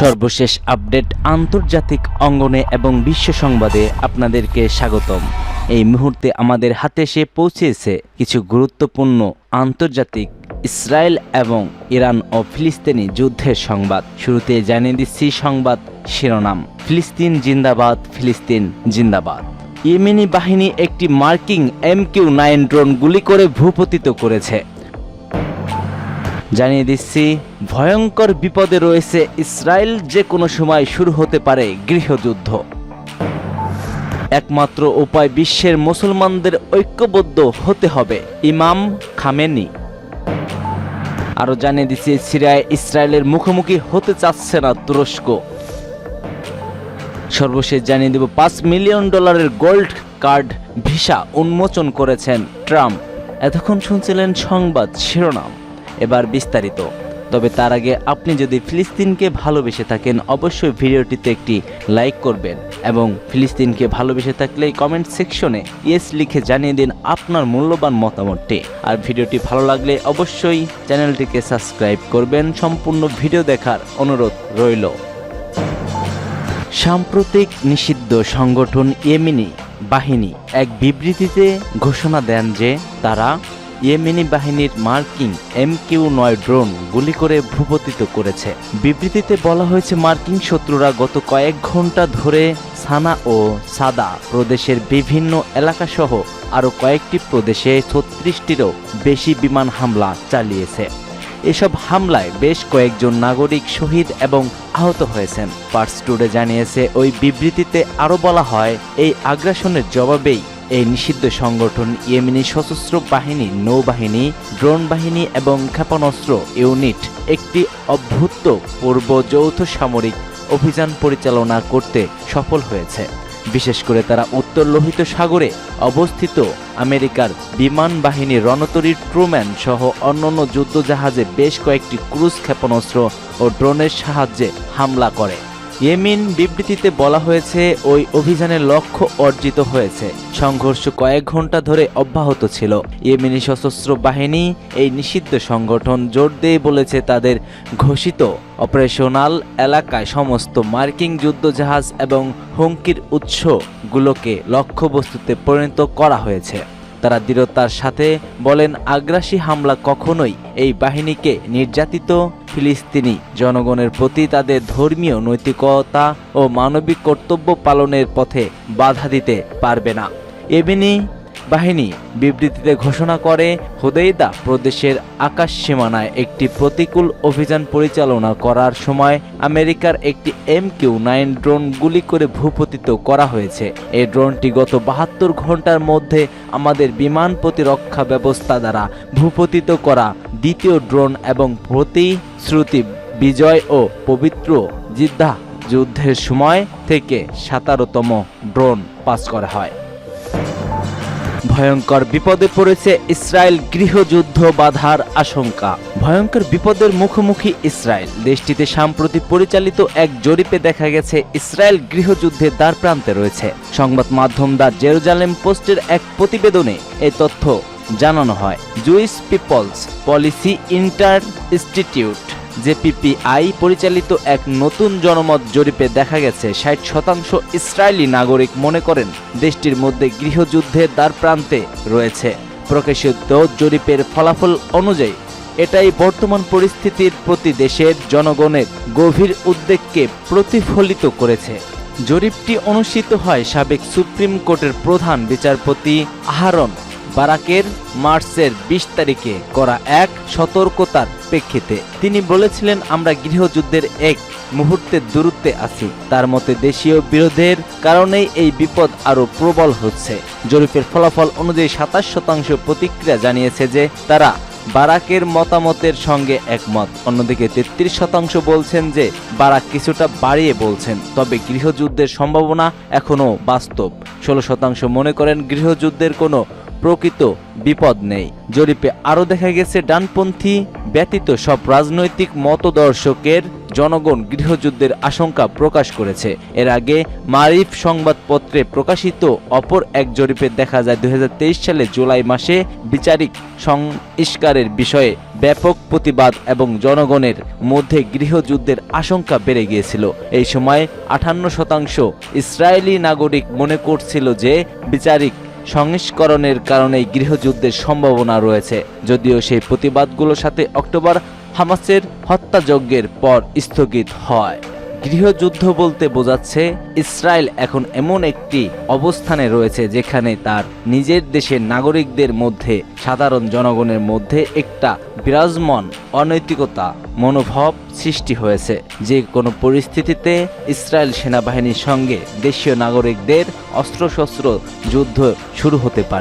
সর্বশেষ আপডেট আন্তর্জাতিক অঙ্গনে এবং বিশ্ব সংবাদে আপনাদেরকে স্বাগতম। এই মুহূর্তে আমাদের হাতে এসে পৌঁছেছে কিছু গুরুত্বপূর্ণ আন্তর্জাতিক, ইসরায়েল এবং ইরান ও ফিলিস্তিনি যুদ্ধের সংবাদ। শুরুতে জানিয়ে দিচ্ছি সংবাদ শিরোনাম। ফিলিস্তিন জিন্দাবাদ ফিলিস্তিন জিন্দাবাদ। ইয়েমেনি বাহিনী একটি মার্কিং এম কিউ নাইন ড্রোন গুলি করে ভূপতিত করেছে। জানিয়ে দিচ্ছি, ভয়ঙ্কর বিপদে রয়েছে ইসরায়েল, যে কোনো সময় শুরু হতে পারে গৃহযুদ্ধ। একমাত্র উপায় বিশ্বের মুসলমানদের ঐক্যবদ্ধ হতে হবে, ইমাম খামেনি। আরও জানিয়ে দিচ্ছি, সিরিয়ায় ইসরায়েলের মুখোমুখি হতে চাচ্ছে না তুরস্ক। সর্বশেষ জানিয়ে দেব, পাঁচ মিলিয়ন ডলারের গোল্ড কার্ড ভিসা উন্মোচন করেছেন ট্রাম্প। এতক্ষণ শুনছিলেন সংবাদ শিরোনাম। এবার বিস্তারিত। তবে তার আগে আপনি যদি ফিলিস্তিনকে ভালোবেসে থাকেন, অবশ্যই ভিডিওটিতে একটি লাইক করবেন এবং ফিলিস্তিনকে ভালোবেসে থাকলে কমেন্ট সেকশনে ইয়েস লিখে জানিয়ে দিন আপনার মূল্যবান মতামতটি। আর ভিডিওটি ভালো লাগলে অবশ্যই চ্যানেলটিকে সাবস্ক্রাইব করবেন। সম্পূর্ণ ভিডিও দেখার অনুরোধ রইল। সাম্প্রতিক নিষিদ্ধ সংগঠন ইয়েমেনি বাহিনী এক বিবৃতিতে ঘোষণা দেন যে তারা ইয়েমেনি বাহিনীর মার্কিং এম কিউ নয় ড্রোন গুলি করে ভূপতিত করেছে। বিবৃতিতে বলা হয়েছে মার্কিং শত্রুরা গত কয়েক ঘণ্টা ধরে সানা ও সাদা প্রদেশের বিভিন্ন এলাকাসহ আরও কয়েকটি প্রদেশে ছত্রিশটিরও বেশি বিমান হামলা চালিয়েছে। এসব হামলায় বেশ কয়েকজন নাগরিক শহীদ এবং আহত হয়েছেন। পার্স টুডে জানিয়েছে, ওই বিবৃতিতে আরও বলা হয়, এই আগ্রাসনের জবাবেই এই নিষিদ্ধ সংগঠন ইয়েমেনি সশস্ত্র বাহিনী, নৌবাহিনী, ড্রোন বাহিনী এবং ক্ষেপণাস্ত্র ইউনিট একটি অভ্যুত্ত পূর্ব যৌথ সামরিক অভিযান পরিচালনা করতে সফল হয়েছে। বিশেষ করে তারা উত্তর লোহিত সাগরে অবস্থিত আমেরিকার বিমান বাহিনীর রণতরীর ট্রুম্যান সহ অন্যান্য যুদ্ধজাহাজে বেশ কয়েকটি ক্রুজ ক্ষেপণাস্ত্র ও ড্রোনের সাহায্যে হামলা করে। ইয়েমিন বিবৃতিতে বলা হয়েছে, ওই অভিযানের লক্ষ্য অর্জিত হয়েছে। সংঘর্ষ কয়েক ঘণ্টা ধরে অব্যাহত ছিল। ইয়েমেনি সশস্ত্র বাহিনী এই নিষিদ্ধ সংগঠন জোর দিয়ে বলেছে, তাদের ঘোষিত অপারেশনাল এলাকায় সমস্ত মার্কিং যুদ্ধজাহাজ এবং হুমকির উৎসগুলোকে লক্ষ্যবস্তুতে পরিণত করা হয়েছে। তারা দৃঢ়তার সাথে বলেন, আগ্রাসী হামলা কখনোই এই বাহিনীকে নির্যাতিত ফিলিস্তিনি জনগণের প্রতি তাদের ধর্মীয় নৈতিকতা ও মানবিক কর্তব্য পালনের পথে বাধা দিতে পারবে না। এবিনি বাহিনী বিবৃতিতে ঘোষণা করে, হুদেইদা প্রদেশের আকাশ সীমানায় একটি প্রতিকূল অভিযান পরিচালনা করার সময় আমেরিকার একটি এম কিউ নাইন ড্রোন গুলি করে ভূপতিত করা হয়েছে। এই ড্রোনটি গত বাহাত্তর ঘণ্টার মধ্যে আমাদের বিমান প্রতিরক্ষা ব্যবস্থা দ্বারা ভূপতিত করা দ্বিতীয় ড্রোন এবং প্রতিশ্রুতি বিজয় ও পবিত্র জিদ্দা যুদ্ধের সময় থেকে সাতারোতম ড্রোন পাস করা হয়। ভয়ঙ্কর বিপদে পড়েছে ইসরায়েল গৃহযুদ্ধ বাধার আশঙ্কা। ভয়ঙ্কর বিপদের মুখোমুখি ইসরায়েল। দেশটিতে সাম্প্রতি পরিচালিত এক জরিপে দেখা গেছে, ইসরায়েল গৃহযুদ্ধের দ্বার প্রান্তে রয়েছে। সংবাদ মাধ্যম দা জেরুজালেম পোস্টের এক প্রতিবেদনে এই তথ্য জানানো হয়। Jewish people's policy inter institute JPPI পরিচালিত এক নতুন জনমত জরিপে দেখা গেছে, ষাট শতাংশ ইসরায়েলি নাগরিক মনে করেন দেশটির মধ্যে গৃহযুদ্ধের দ্বার প্রান্তে রয়েছে। প্রকাশিত জরিপের ফলাফল অনুযায়ী, এটাই বর্তমান পরিস্থিতির প্রতি দেশের জনগণের গভীর উদ্বেগকে প্রতিফলিত করেছে। জরিপটি অনুষ্ঠিত হয় সাবেক সুপ্রিম কোর্টের প্রধান বিচারপতি আহারন বারাকের মার্চের বিশ তারিখে করা এক সতর্কতার প্রেক্ষিতে। তিনি বলেছিলেন, আমরা গৃহযুদ্ধের এক মুহূর্তের দূরত্বে আছি। তার মতে দেশীয় বিরোধের কারণেই এই বিপদ আরও প্রবল হচ্ছে। জরিপের ফলাফল অনুযায়ী সাতাশ শতাংশ প্রতিক্রিয়া জানিয়েছে যে, তারা বারাকের মতামতের সঙ্গে একমত। অন্যদিকে তেত্রিশ শতাংশ বলছেন যে, বারাক কিছুটা বাড়িয়ে বলছেন, তবে গৃহযুদ্ধের সম্ভাবনা এখনও বাস্তব। ষোলো শতাংশ মনে করেন গৃহযুদ্ধের কোনো প্রকৃত বিপদ নেই। জরিপে আরও দেখা গেছে, ডানপন্থী ব্যতীত সব রাজনৈতিক মতদর্শকের জনগণ গৃহযুদ্ধের আশঙ্কা প্রকাশ করেছে। এর আগে মারিফ সংবাদপত্রে প্রকাশিত অপর এক জরিপে দেখা যায় দুই সালে জুলাই মাসে বিচারিক সংস্কারের বিষয়ে ব্যাপক প্রতিবাদ এবং জনগণের মধ্যে গৃহযুদ্ধের আশঙ্কা বেড়ে গিয়েছিল। এই সময় আটান্ন শতাংশ ইসরায়েলি নাগরিক মনে করছিল যে বিচারিক সংস্করণের কারণে গৃহযুদ্ধের সম্ভাবনা রয়েছে। যদিও সেই প্রতিবাদগুলোর সাথে অক্টোবর হামাসের হত্যাযজ্ঞের পর স্থগিত হয়। গৃহযুদ্ধ বলতে বোঝাচ্ছে, ইসরায়েল এখন এমন একটি অবস্থানে রয়েছে যেখানে তার নিজের দেশের নাগরিকদের মধ্যে, সাধারণ জনগণের মধ্যে একটা বিরাজমান অনৈতিকতা, মনোভাব সৃষ্টি হয়েছে। যে কোনো পরিস্থিতিতে ইসরায়েল সেনাবাহিনীর সঙ্গে দেশীয় নাগরিকদের অস্ত্রশস্ত্র যুদ্ধ শুরু হতে পারে।